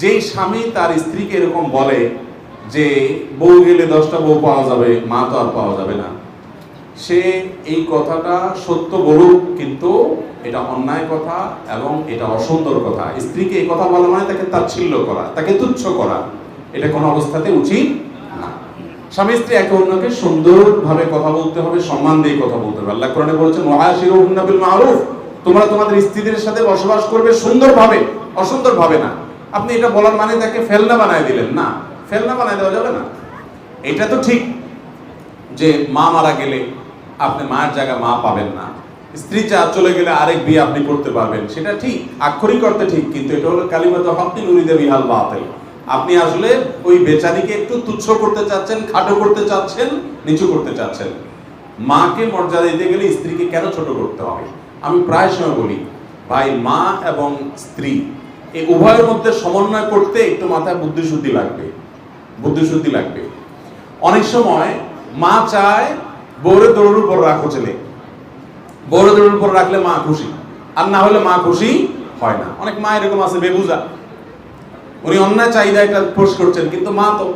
যেই স্বামী তার স্ত্রীকে এরকম বলে যে, বউ গেলে দশটা বউ পাওয়া যাবে, মা তো আর পাওয়া যাবে না। সে এই কথাটা সত্য বলুক, কিন্তু এটা অন্যায় কথা এবং এটা অসুন্দর কথা। স্ত্রীকে এই কথা বলা মানে তাকে তাচ্ছিল্য করা, তাকে তুচ্ছ করা। এটা কোনো অবস্থাতে উচিত না। স্বামী স্ত্রী একে অন্যকে সুন্দরভাবে কথা বলতে হবে, সম্মান দিয়ে কথা বলতে হবে। আল্লাহ কোরআনে বলেছেন ওয়াহাশিরুহুন্না বিল তোমরা তোমাদের স্ত্রীদের সাথে বসবাস করবে সুন্দরভাবে, অসুন্দরভাবে না। আপনি এটা বলার মানে তাকে ফেলনা বানায় দিলেন। না, ফেলনা বানায় দেওয়া যাবে না। এটা তো ঠিক যে মা মারা গেলে আপনি মায়ের জায়গা মা পাবেন না। স্ত্রী চা চলে গেলে আরেক বিয়ে আপনি করতে পারবেন, সেটা ঠিক, আক্ষরিক অর্থে ঠিক, কিন্তু এটা হলো কালিমাত হকি নুরিদে বিহাল বাতিল। আপনি আসলে ওই বেচারিকে একটু তুচ্ছ করতে চাচ্ছেন, খাটো করতে চাচ্ছেন, নিচু করতে চাচ্ছেন। মাকে মর্যাদা দিতে গেলে স্ত্রীকে কেন ছোট করতে হবে? আমি প্রায় সময় বলি, ভাই, মা এবং স্ত্রী এই উভয়ের মধ্যে সমন্বয় করতে একটু মাথায় বুদ্ধিশুদ্ধি লাগবে বুদ্ধিশুদ্ধি লাগবে। অনেক সময় মা চায় বউরে দৌড়ের উপর রাখো ছেলে বৌরে দৌড়ের উপর রাখলে মা খুশি, আর না হলে মা খুশি হয় না। অনেক মা এরকম আছে, বেবুজা। উনি অন্যায় চাহিদা একটা পোষ করছেন, কিন্তু মা তো।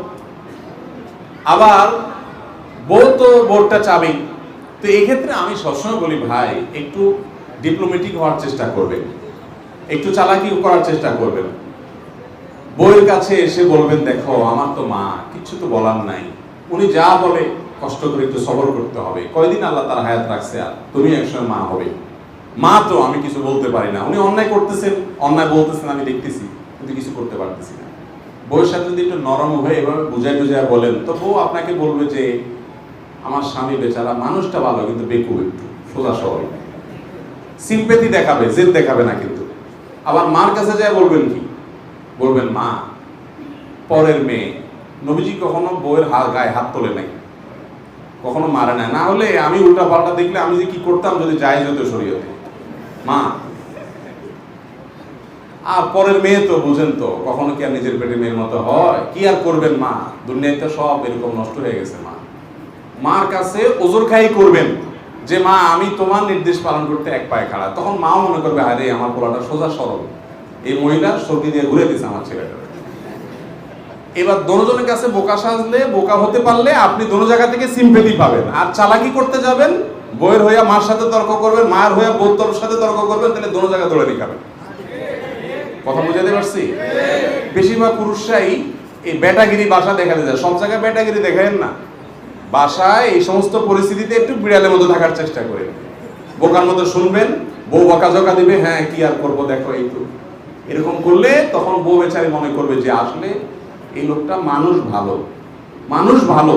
আবার বউ তো বোর্ডটা চাবেই। তো এক্ষেত্রে আমি সবসময় বলি, ভাই, একটু ডিপ্লোমেটিক হওয়ার চেষ্টা করবেন। একটু চালাকি করার চেষ্টা করবেন। বউয়ের কাছে এসে বলবেন, দেখো, আমার তো মা, কিছু তো বলার নাই। উনি যা বলে, কষ্ট করে একটু সবর করতে হবে। কয়দিন আল্লাহ তার হায়াত রাখছে আর তুমি একসময় মা হবে। মা তো আমি কিছু বলতে পারি না। উনি অন্যায় করতেছেন, অন্যায় বলতেছেন, আমি দেখতেছি, কিন্তু কিছু করতে পারতেছি না। বউয়ের সাথে যদি একটু নরম হয়ে এভাবে বুঝাই বুঝাই বলেন, তো বউ আপনাকে বলবে যে, আমার স্বামী বেচারা মানুষটা ভালো, কিন্তু বেকুব একটু, সোজা সরল। সিম্পেথি দেখাবে, জেদ দেখাবে না কিন্তু। আবার মার কাছে যায় বলবেন কি? বলবেন, মা, পরের মেয়ে। নবীজি কখনো বউয়ের হাত গায়ে হাত তোলে নাই। কখনো মারে না না হলে আমি উল্টা পাল্টা দেখলে আমি যে কি করতাম যদি যাই যেত শরীয়তে। মা, আর পরের মেয়ে তো বুঝেন তো, কখনো কি আর নিজের পেটে মেয়ের মতো হয়? কি আর করবেন, মা? দুনিয়াতে সব এরকম নষ্ট হয়ে গেছে, মা। মার কাছে ওজোর খাই করবেন। যে মা, আমি তোমার নির্দেশ পালন করতে এক পায়ে খাড়া। তখন মাও মনে করবে, আরে, আমার পোলাটা সোজা সরল। এই মহিলা সর্দি দিয়ে ঘুরে দিছে আমার ছেলেটা এবার দনোজনের কাছে বোকা সাজলে, বোকা হতে পারলে আপনি দোনো জায়গা থেকে সিম্পেথি পাবেন। আর চালাকি করতে যাবেন, বইয়ের হইয়া মার সাথে তর্ক করবেন মায়ের হইয়া বৌদ্ধর সাথে তর্ক করবেন, তাহলে দোনো জায়গায় দৌড়ে খাবেন। কথা বুঝাতে পারছি? বেশিরভাগ পুরুষরাই এই বেটাগিরি বাসা দেখাতে যায়। সব জায়গায় বেটাগিরি দেখায়েন না। বাসায় এই সমস্ত পরিস্থিতিতে একটু বিড়ালের মতো থাকার চেষ্টা করে। বোকার মতো শুনবেন, বউ বকাঝকা দিবে হ্যাঁ কি আর করব, দেখো এই তো। এরকম করলে তখন বউ বেচারি মনে করবে যে, আসলে এই লোকটা মানুষ ভালো। মানুষ ভালো,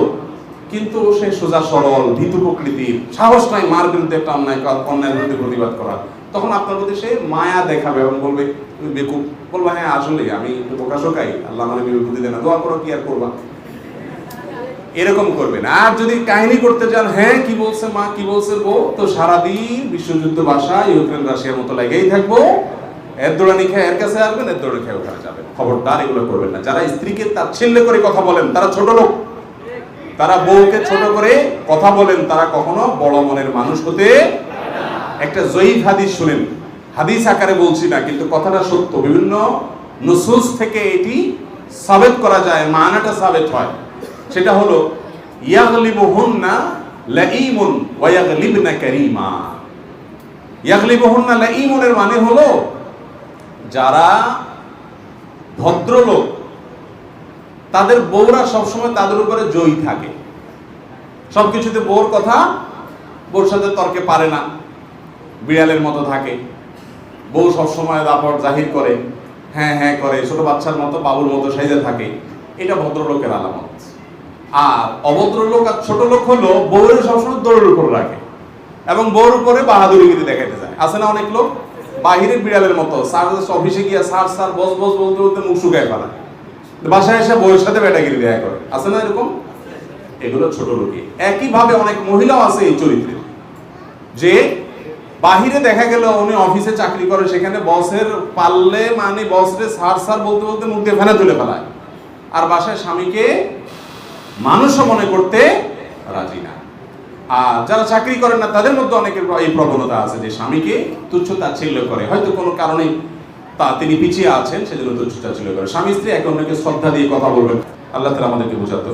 কিন্তু সে সোজা সরল, ভীতু প্রকৃতির সাহস নাই মার বিরুদ্ধে একটা অন্যায় অন্যায়ের বিরুদ্ধে প্রতিবাদ করা তখন আপনার প্রতি সে মায়া দেখাবে এবং বলবে, তুমি বেকুব। বলবা হ্যাঁ আসলে আমি একটু প্রকাশকাই আল্লাহ আমার বিরুদ্ধে দেয় না দোয়া করো, কি আর করবা? এরকম করবেন। আর যদি কাহিনী করতে চান হ্যাঁ কি বলছে মা, কি বলছে বউ, তো সারাদিন বিশ্বযুদ্ধ বাসা, ইউক্রেন, রাশিয়ার মতো লেগেই থাকব। এর দৌড়ানি খেয়ে এর কাছে আসবেন, এর দৌড়ানি খেয়ে ওখানে যাবেন। খবরদার, এগুলো করবেন না। যারা স্ত্রীকে তাচ্ছিল্য করে কথা বলেন, তারা ছোট লোক। তারা বউকে ছোট করে কথা বলেন, তারা কখনো বড় মনের মানুষ হতে একটা জয়ীফ হাদিস শুনেন। হাদিস আকারে বলছি না, কিন্তু কথাটা সত্য। বিভিন্ন নুসুস থেকে এটি সাবেত করা যায়, মানাটা সাবেত হয়। সেটা হলো ইয়াগলিবুহুন্না লাঈমুন ওয়া ইয়াগলিবনা কারীমা। ইয়াগলিবুহুন্না লাঈমুনের মানে হলো, যারা ভদ্রলোক, তাদের বউরা সবসময় তাদের উপরে জয়ী থাকে। সবকিছুতে বউর কথা বউর সাথে তর্কে পারে না, বিড়ালের মতো থাকে। বউ সবসময় দাপট জাহির করে হ্যাঁ হ্যাঁ করে, ছোট বাচ্চার মতো, বাবুর মতো সাইজে থাকে। এটা ভদ্রলোকের আলামত। আর অভদ্রলোক আর ছোট লোক হলো বউয়ের সবসময় দৌড়ের উপর রাখে এবং বউর উপরে বাহাদুরিগিরি দেখাইতে যায়। আছে না অনেক লোক? বাহিরের বিড়ালের মতো। স্যার অফিসে গিয়ে স্যার স্যার, বস বস, বলতে বলতে মুখ শুকায় ফেলায় বাসায় এসে বউয়ের সাথে বেটাগিরি দেখা করে। আছে না এরকম? এগুলো ছোট লোকই। একইভাবে অনেক মহিলাও আছে এই চরিত্রে। যে বাহিরে দেখা গেল উনি অফিসে চাকরি করে, সেখানে বসের পারলে মানে বসরে সার সার বলতে বলতে মুখ দিয়ে ফেনা তুলে ফেলায়। আর বাসায় স্বামীকে মানুষও মনে করতে রাজি না। আর যারা চাকরি করেন না, তাদের মধ্যে অনেকের এই প্রবণতা আছে যে স্বামীকে তুচ্ছ ছিল করে। হয়তো কোনো কারণে তা তিনি পিছিয়ে আছেন, সেজন্য তুচ্ছ ছিল করে। স্বামী স্ত্রী একে অন্যকে শ্রদ্ধা দিয়ে কথা বলবেন। আল্লাহ তালা আমাদেরকে বোঝাতে